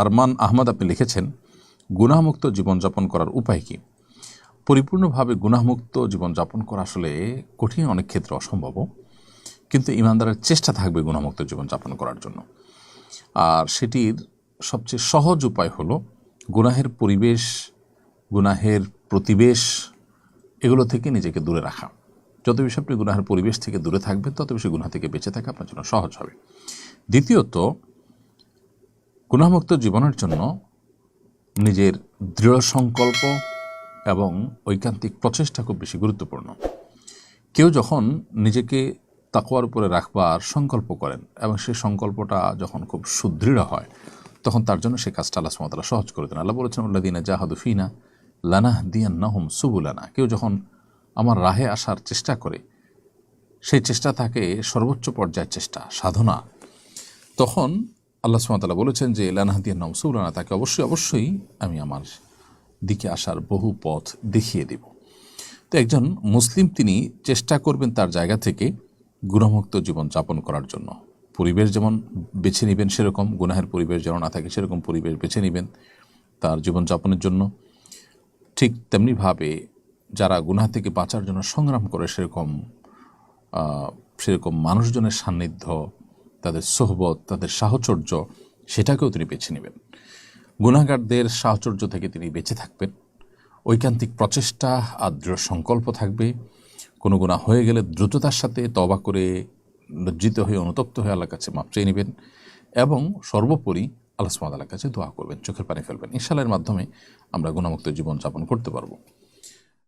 আরমান আহমদ আপনি লিখেছেন, গুনাহমুক্ত জীবনযাপন করার উপায় কী? পরিপূর্ণভাবে গুনাহমুক্ত জীবনযাপন করা আসলে কঠিন, অনেক ক্ষেত্রে অসম্ভব কিন্তু ইমানদারের চেষ্টা থাকবে গুণামুক্ত জীবনযাপন করার জন্য। আর সেটির সবচেয়ে সহজ উপায় হলো গুনাহের পরিবেশ, গুনাহের প্রতিবেশ এগুলো থেকে নিজেকে দূরে রাখা। যত বেশি আপনি গুনাহের পরিবেশ থেকে দূরে থাকবেন, তত বেশি গুনাহ থেকে বেঁচে থাকা আপনার জন্য সহজ হবে। দ্বিতীয়ত গুনাহমুক্ত জীবনের জন্য নিজের দৃঢ় সংকল্প এবং ঐকান্তিক প্রচেষ্টা খুব বেশি গুরুত্বপূর্ণ। কেউ যখন নিজেকে তাকুয়ার উপরে রাখবার সংকল্প করেন এবং সেই সংকল্পটা যখন খুব সুদৃঢ় হয়, তখন তার জন্য সেই কাজটা আল্লাহ সুমতলা সহজ করে দেন। আল্লাহ বলেছেন উল্লাদিনা জাহাদুফিনা লানাহ দিয়ান নাহম সুবুলানা। কেউ যখন আমার রাহে আসার চেষ্টা করে, সেই চেষ্টা থাকে সর্বোচ্চ পর্যায়ের চেষ্টা, সাধনা, তখন আল্লাহ সুমতাল্লাহ বলেছেন যে লানাহ দিয়ান নাহম সুবুলানা তাকে অবশ্যই অবশ্যই আমি আমার দিকে আসার বহু পথ দেখিয়ে দেব। তো একজন মুসলিম তিনি চেষ্টা করবেন তার জায়গা থেকে গুণমুক্ত জীবন যাপন করার জন্য। পরিবেশ যেমন বেছে নেবেন সেরকম, গুনাহের পরিবেশ যেন না থাকে, সেরকম পরিবেশ বেছে নেবেন তার জীবনযাপনের জন্য। ঠিক তেমনিভাবে যারা গুনাহ থেকে বাঁচার জন্য সংগ্রাম করে, সেরকম সেরকম মানুষজনের সান্নিধ্য তাদের সোহবত, তাদের সাহচর্য, সেটাকেও তিনি বেছে নেবেন। গুণাগারদের সাহচর্য থেকে তিনি বেঁচে থাকবেন। ঐকান্তিক প্রচেষ্টা আর দৃঢ় সংকল্প থাকবে। কোনো গুণা হয়ে গেলে দ্রুততার সাথে তবা করে লজ্জিত হয়ে, অনুতপ্ত হয়ে আল্লাহর কাছে মাপ চেয়ে নেবেন এবং সর্বোপরি আল্লাহ সুমাদ আল্লাহর কাছে দোয়া করবেন। চোখের পানি ফেলবেন। ইনশাল্লাহের মাধ্যমে আমরা গুণামুক্ত জীবন যাপন করতে পারব।